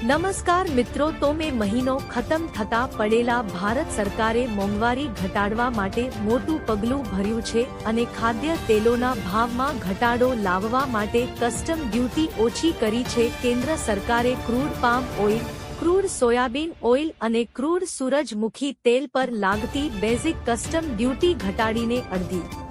નમસ્કાર મિત્રો, તો મે મહિનો ખતમ થતા પડેલા ભારત સરકારે મોંઘવારી ઘટાડવા માટે મોટું પગલું ભર્યું છે અને ખાદ્ય તેલોના ભાવમાં ઘટાડો લાવવા માટે કસ્ટમ ડ્યુટી ઓછી કરી છે. કેન્દ્ર સરકારે crude palm oil, crude soybean oil અને ક્રૂડ સૂરજમુખી તેલ પર લાગતી બેઝિક કસ્ટમ ડ્યુટી ઘટાડીને અડધી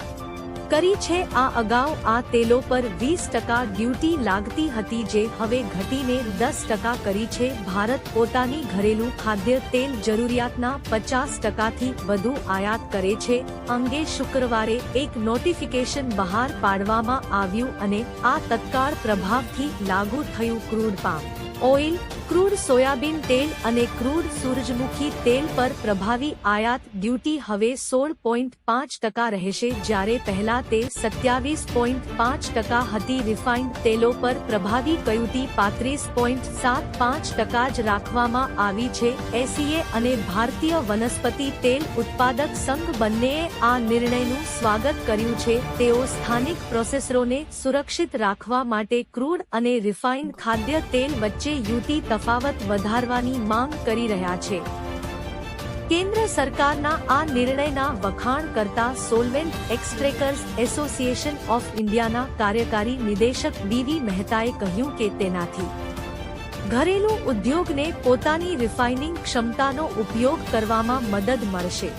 કરી છે આ અગાઉ આ તેલો પર વીસ ટકા ડ્યુટી લાગતી હતી જે હવે ઘટીને દસ ટકા કરી છે. ભારત પોતાની ઘરેલું ખાદ્ય તેલ જરૂરિયાતના પચાસ ટકાથી વધુ આયાત કરે છે. અંગે શુક્રવારે એક નોટિફિકેશન બહાર પાડવામાં આવ્યું અને આ તત્કાળ પ્રભાવથી લાગુ થયું crude palm oil, crude soybean તેલ અને ક્રૂડ સૂરજમુખી તેલ પર પ્રભાવી આયાત ડ્યુટી હવે સોળ પોઈન્ટ પાંચ ટકા રહેશે જ્યારે પહેલા તે સત્યાવીસ પોઈન્ટ પાંચ ટકા હતી. રિફાઇન્ડ તેલો પર પ્રભાવી કયુટી પાંત્રીસ પોઈન્ટ સાત પાંચ ટકા જ રાખવામાં આવી છે. એસીએ અને ભારતીય વનસ્પતિ તેલ ઉત્પાદક સંઘ બંનેએ આ નિર્ણયનું સ્વાગત કર્યું છે. તેઓ સ્થાનિક પ્રોસેસરોને સુરક્ષિત રાખવા માટે ક્રૂડ અને રિફાઇન્ડ ખાદ્ય તેલ વચ્ચે યુટી તફાવત વધારવાની માંગ કરી રહ્યા છે. કેન્દ્ર સરકારના આ નિર્ણયના વખાણ કરતા સોલવેન્ટ એક્સટ્રેકર્સ એસોસિએશન ઓફ ઇન્ડિયાના કાર્યકારી નિદેશક ડીવી મહેતાએ કહ્યું કે તેનાથી ઘરેલુ ઉદ્યોગને પોતાની રિફાઇનિંગ ક્ષમતાનો ઉપયોગ કરવામાં મદદ મળશે.